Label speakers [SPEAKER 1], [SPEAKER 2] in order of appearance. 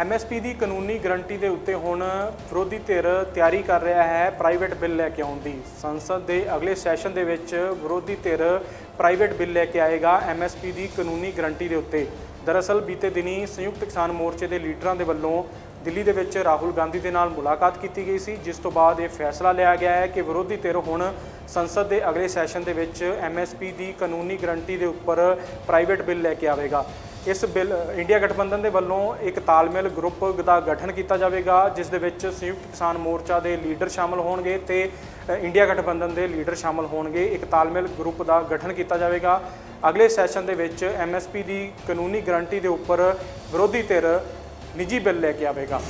[SPEAKER 1] MSP ਦੀ ਕਾਨੂੰਨੀ guarantee ਦੇ ਉੱਤੇ ਹੁਣ ਵਿਰੋਧੀ ਧਿਰ ਤਿਆਰੀ ਕਰ ਰਿਹਾ ਹੈ ਪ੍ਰਾਈਵੇਟ ਬਿੱਲ ਲੈ ਕੇ ਆਉਣ ਦੀ। ਸੰਸਦ ਦੇ ਅਗਲੇ ਸੈਸ਼ਨ ਦੇ ਵਿੱਚ ਵਿਰੋਧੀ ਧਿਰ ਪ੍ਰਾਈਵੇਟ ਬਿੱਲ ਲੈ ਕੇ ਆਏਗਾ ਐਮਐਸਪੀ ਦੀ ਕਾਨੂੰਨੀ ਗਰੰਟੀ ਦੇ ਉੱਤੇ। ਦਰਅਸਲ ਬੀਤੇ ਦਿਨੀ ਸੰਯੁਕਤ ਕਿਸਾਨ ਮੋਰਚੇ ਦੇ ਲੀਡਰਾਂ ਦੇ ਵੱਲੋਂ ਦਿੱਲੀ ਦੇ ਵਿੱਚ ਰਾਹੁਲ ਗਾਂਧੀ ਦੇ ਨਾਲ ਮੁਲਾਕਾਤ ਕੀਤੀ ਗਈ ਸੀ, ਜਿਸ ਤੋਂ ਬਾਅਦ ਇਹ ਫੈਸਲਾ ਲਿਆ ਗਿਆ ਹੈ ਕਿ ਵਿਰੋਧੀ ਧਿਰ ਹੁਣ ਸੰਸਦ ਦੇ ਅਗਲੇ ਸੈਸ਼ਨ ਦੇ ਵਿੱਚ ਐਮਐਸਪੀ ਦੀ ਕਾਨੂੰਨੀ ਗਰੰਟੀ ਦੇ ਉੱਪਰ ਪ੍ਰਾਈਵੇਟ ਬਿੱਲ ਲੈ ਕੇ ਆਵੇਗਾ। ਇਸ ਬਿੱਲ, ਇੰਡੀਆ ਗਠਬੰਧਨ ਦੇ ਵੱਲੋਂ ਇੱਕ ਤਾਲਮੇਲ ਗਰੁੱਪ ਦਾ ਗਠਨ ਕੀਤਾ ਜਾਵੇਗਾ, ਜਿਸ ਦੇ ਵਿੱਚ ਸੰਯੁਕਤ ਕਿਸਾਨ ਮੋਰਚਾ ਦੇ ਲੀਡਰ ਸ਼ਾਮਲ ਹੋਣਗੇ ਤੇ ਇੰਡੀਆ ਗਠਬੰਧਨ ਦੇ ਲੀਡਰ ਸ਼ਾਮਲ ਹੋਣਗੇ। ਇੱਕ ਤਾਲਮੇਲ ਗਰੁੱਪ ਦਾ ਗਠਨ ਕੀਤਾ ਜਾਵੇਗਾ। ਅਗਲੇ ਸੈਸ਼ਨ ਦੇ ਵਿੱਚ ਐਮਐਸਪੀ ਦੀ ਕਾਨੂੰਨੀ ਗਰੰਟੀ ਦੇ ਉੱਪਰ ਵਿਰੋਧੀ ਧਿਰ ਨਿੱਜੀ ਬਿੱਲ ਲੈ ਕੇ ਆਵੇਗਾ।